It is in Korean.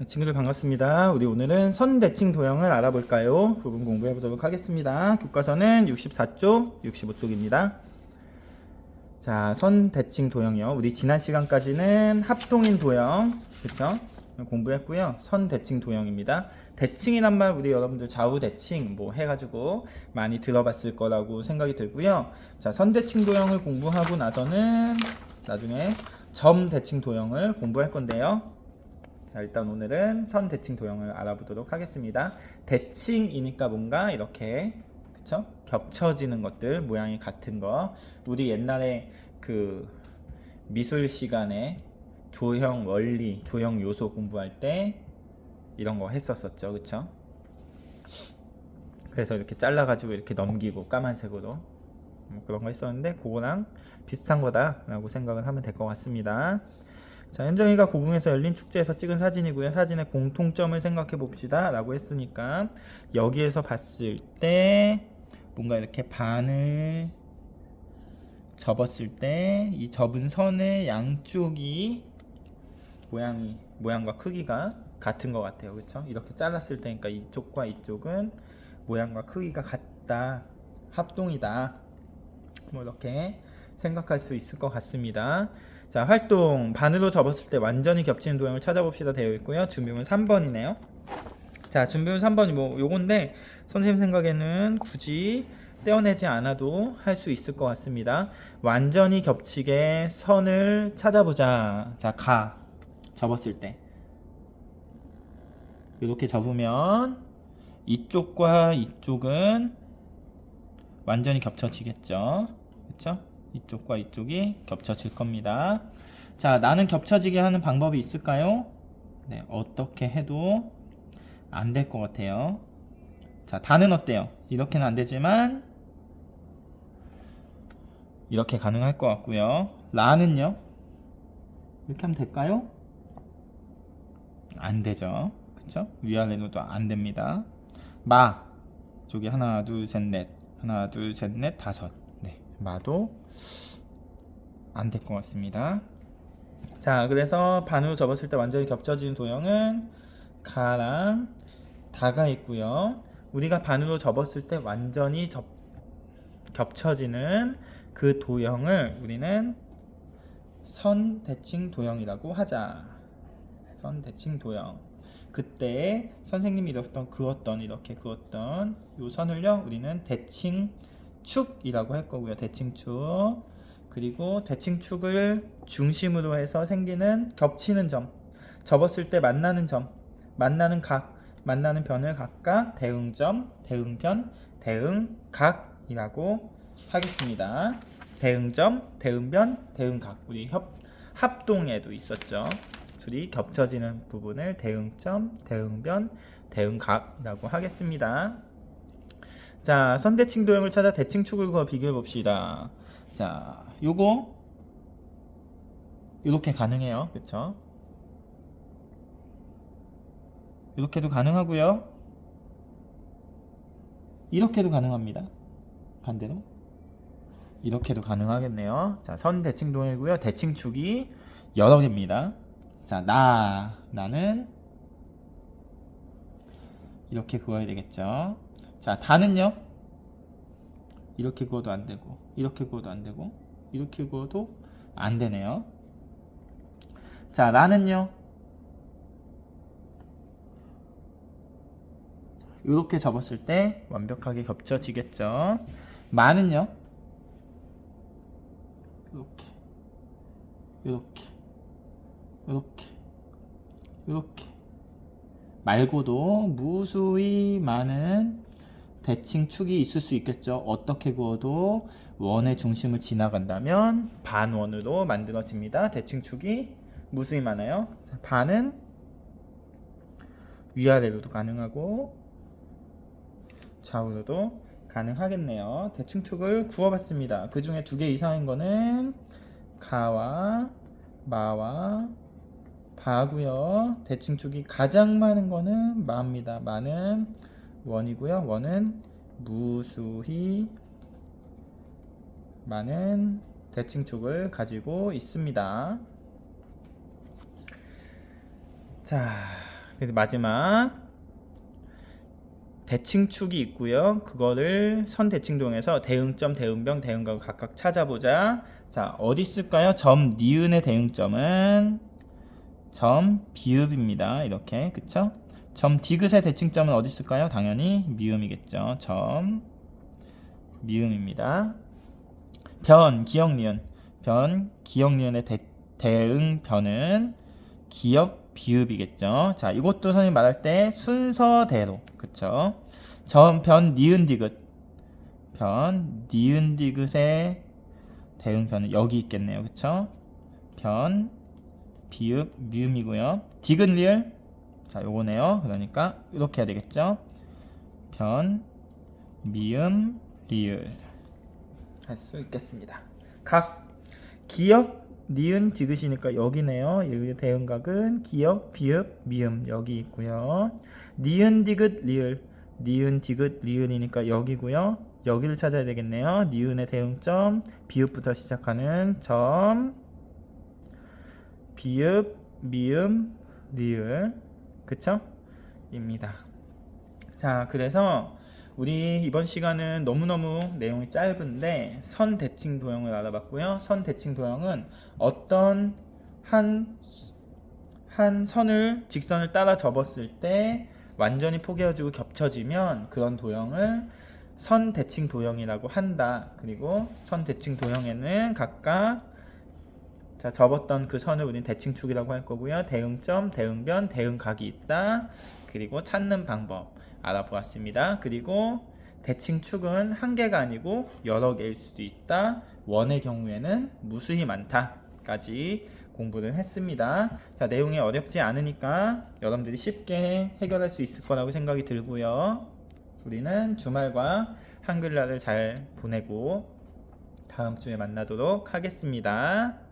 네, 친구들 반갑습니다. 우리 오늘은 선대칭 도형을 알아볼까요? 부분 공부해 보도록 하겠습니다. 교과서는 64쪽, 65쪽입니다. 자, 선대칭 도형이요. 우리 지난 시간까지는 합동인 도형, 그쵸? 공부했고요. 선대칭 도형입니다. 대칭이란 말 우리 여러분들 좌우 대칭 뭐 해가지고 많이 들어봤을 거라고 생각이 들고요. 자, 선대칭 도형을 공부하고 나서는 나중에 점 대칭 도형을 공부할 건데요. 자, 일단 오늘은 선 대칭 도형을 알아보도록 하겠습니다. 대칭이니까 뭔가 이렇게 그쵸? 겹쳐지는 것들, 모양이 같은 거. 우리 옛날에 그 미술 시간에 조형 원리, 조형 요소 공부할 때 이런 거 했었었죠. 그쵸? 그래서 이렇게 잘라가지고 이렇게 넘기고 까만색으로 뭐 그런 거 했었는데 그거랑 비슷한 거다라고 생각을 하면 될 것 같습니다. 자, 현정이가 고궁에서 열린 축제에서 찍은 사진이고요. 사진의 공통점을 생각해 봅시다. 라고 했으니까 여기에서 봤을 때 뭔가 이렇게 반을 접었을 때 이 접은 선의 양쪽이 모양이 모양과 크기가 같은 것 같아요. 그렇죠? 이렇게 잘랐을 때니까 이쪽과 이쪽은 모양과 크기가 같다. 합동이다. 뭐 이렇게 생각할 수 있을 것 같습니다. 자, 활동 반으로 접었을 때 완전히 겹치는 도형을 찾아봅시다 되어 있고요. 준비물 3번이네요. 자, 준비물 3번이 뭐 요건데 선생님 생각에는 굳이 떼어내지 않아도 할 수 있을 것 같습니다. 완전히 겹치게 선을 찾아보자. 자, 가 접었을 때 이렇게 접으면 이쪽과 이쪽은 완전히 겹쳐지겠죠. 그렇죠? 이쪽과 이쪽이 겹쳐질 겁니다. 자, 나는 겹쳐지게 하는 방법이 있을까요? 네, 어떻게 해도 안 될 것 같아요. 자, 다는 어때요? 이렇게는 안 되지만 이렇게 가능할 것 같고요. 라는요? 이렇게 하면 될까요? 안 되죠. 그쵸? 위아래로도 안 됩니다. 마 저기 하나 둘 셋 넷 하나 둘 셋 넷 다섯 네 마도 안 될 것 같습니다. 자 그래서 반으로 접었을 때 완전히 겹쳐진 도형은 가랑 다가 있고요. 우리가 반으로 접었을 때 완전히 접, 겹쳐지는 그 도형을 우리는 선 대칭 도형이라고 하자. 선 대칭 도형. 그때 선생님이 이렇던 그었던 이렇게 그었던 요 선을요 우리는 대칭 축이라고 할 거고요. 대칭축. 그리고 대칭축을 중심으로 해서 생기는 겹치는 점 접었을 때 만나는 점 만나는 각 만나는 변을 각각 대응점 대응변 대응각이라고 하겠습니다. 대응점 대응변 대응각. 우리 협 합동에도 있었죠. 둘이 겹쳐지는 부분을 대응점, 대응변, 대응각이라고 하겠습니다. 자, 선대칭 도형을 찾아 대칭 축을 그어 비교해 봅시다. 자, 요거 이렇게 가능해요. 그쵸? 이렇게도 가능하고요. 이렇게도 가능합니다. 반대로 이렇게도 가능하겠네요. 자, 선 대칭 도형이고요. 대칭 축이 여러 개입니다. 자, 나, 나는 이렇게 그어야 되겠죠. 자, 다는요. 이렇게 그어도 안 되고, 이렇게 그어도 안 되고, 이렇게 그어도 안 되네요. 자, 라는요. 이렇게 접었을 때 완벽하게 겹쳐지겠죠. 마는요. 이렇게, 이렇게. 이렇게 이렇게 말고도 무수히 많은 대칭 축이 있을 수 있겠죠. 어떻게 그어도 원의 중심을 지나간다면 반원으로 만들어집니다. 대칭 축이 무수히 많아요. 자, 반은 위아래로도 가능하고 좌우로도 가능하겠네요. 대칭 축을 구워봤습니다. 그 중에 두 개 이상인 거는 가와 마와 바고요. 대칭축이 가장 많은 거는 마입니다. 마는 원이고요. 원은 무수히 많은 대칭축을 가지고 있습니다. 자, 그래서 마지막 대칭축이 있고요. 그거를 선 대칭동에서 대응점, 대응병, 대응각을 각각 찾아보자. 자, 어디 있을까요? 점 니은의 대응점은 점 비읍입니다. 이렇게 그쵸? 점 디귿의 대칭점은 어디 있을까요? 당연히 미음이겠죠. 점 미음입니다. 변 기역 니은 변 기역 니은의 대, 대응 변은 기역 비읍이겠죠. 자, 이것도 선생님 말할 때 순서대로 그쵸? 점 변 니은 디귿 변 니은 디귿의 대응 변은 여기 있겠네요. 그쵸? 변 비읍 미음이고요. 디귿 리을 자 요거네요. 그러니까 이렇게 해야 되겠죠. 변 미음 리을 할 수 있겠습니다. 각 기역 니은 디귿이니까 여기네요. 여기 대응각은 기역 비읍 미음 여기 있고요. 니은 디귿 리을 니은 디귿 리을이니까 여기고요. 여기를 찾아야 되겠네요. 니은의 대응점 비읍부터 시작하는 점 비읍, 미음, 리을 그쵸? 입니다. 자, 그래서 우리 이번 시간은 너무너무 내용이 짧은데 선 대칭 도형을 알아봤고요. 선 대칭 도형은 어떤 한, 한 선을 직선을 따라 접었을 때 완전히 포개어지고 겹쳐지면 그런 도형을 선 대칭 도형이라고 한다. 그리고 선 대칭 도형에는 각각 자, 접었던 그 선을 우리는 대칭축이라고 할 거고요. 대응점, 대응변, 대응각이 있다. 그리고 찾는 방법 알아보았습니다. 그리고 대칭축은 한 개가 아니고 여러 개일 수도 있다. 원의 경우에는 무수히 많다까지 공부를 했습니다. 자, 내용이 어렵지 않으니까 여러분들이 쉽게 해결할 수 있을 거라고 생각이 들고요. 우리는 주말과 한글날을 잘 보내고 다음 주에 만나도록 하겠습니다.